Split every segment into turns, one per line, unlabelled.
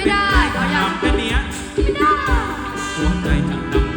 ไม่ได้
เายังเป็
นเนี้
ยไม่ได้หัวใจจัง
ดำ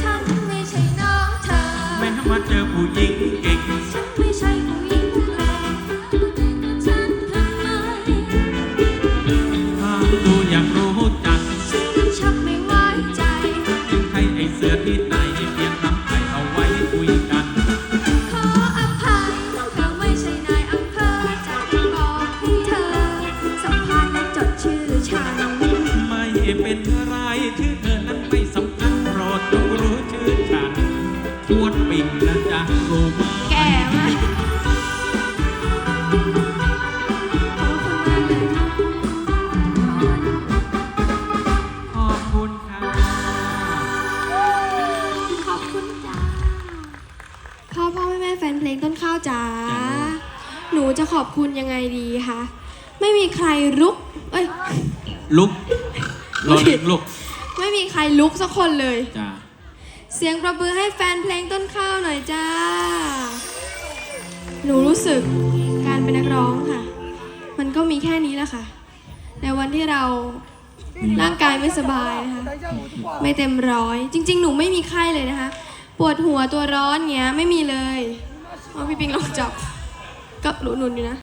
ฉันไม่ใช่
น้องเธ
อแม้มาเจอผู้หญิงเก่ง ฉัน
ไม่ เป็นไรชื่อเธอนั้นไม่สำคัญโปรดจงรู้ชื่อฉันทวดปิ่นนะจ๊ะรู้ไหม
แก่มากขอบคุณมากเลยค่ะ
ขอบคุณค่ะ
ขอบคุณจ้าพ่อพ่อแม่แม่แฟนเพลงต้นข้าวจ๋าหนูจะขอบคุณยังไงดีคะ ไม่มีใครลุก เอ้ย
ลุก รอเล็กลุก
ไม่มีใครลุกสักคนเลย
จ้า
เสียงประมือให้แฟนเพลงต้นข้าวหน่อยจ้า หนูรู้สึกการเป็นนักร้องค่ะ มันก็มีแค่นี้แหละค่ะ ในวันที่เราร่างกายไม่สบายนะคะ ไม่เต็มร้อย จริง ๆ หนูไม่มีไข้เลยนะคะ ปวดหัวตัวร้อนเงี้ยไม่มีเลยเอาพี่ปิงลองจับก็หนูหนุนอยู่นะ